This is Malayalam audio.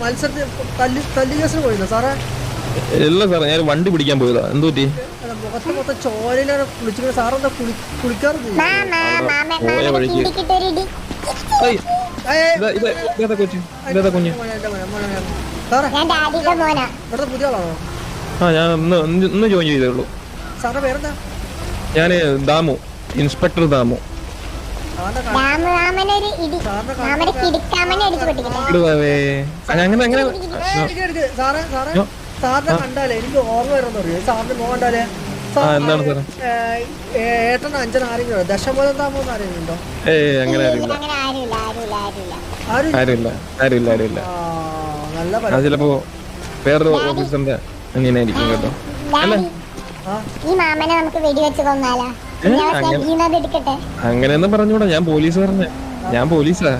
മത്സരത്തിൽ തല്ലി തല്ലി കേസിന് പോയില്ല സാറേ ഇല്ല സാറേ ഞാൻ വണ്ടി പിടിക്കാൻ പോയതാ. എന്തു പറ്റി? മുഖത്ത് മൊത്തം ചോരയിലാണ് കുളിച്ചിട്ട് സാറെന്താ കുളിക്കാറില്ല പോയ വഴിക്ക്. ആ ഞാൻ ഇന്ന് ജോയിൻ ചെയ്തേ ഉള്ളൂ ഞാൻ ദാമു ഇൻസ്പെക്ടർ ദാമു സാറിന്റെ അങ്ങനെ അങ്ങനെ. സാറേ സാറേ സാറിനെ കണ്ടാലേ എനിക്ക് ഓർമ്മ അറിയോ സാറിന്റെ കണ്ടാലേ? ഏട്ടൻ അഞ്ചൻ ആരെങ്കിലും ദശബോധം താമസം ആരെങ്കിലും ഉണ്ടോ? അങ്ങനെ ആരുമില്ല ആരുമില്ല ആരുമില്ല. നല്ല ചിലപ്പോ വേറൊരു ഓഫീസറിന്റെ അനിയനായിരിക്കും കേട്ടോ. അല്ല? ഈ മാമനെ നമുക്ക് വെടിവെച്ച് കൊന്നാലാ? അങ്ങനെയൊന്നും പറഞ്ഞൂടാ ഞാൻ പോലീസ് പറഞ്ഞേ ഞാൻ പോലീസാ.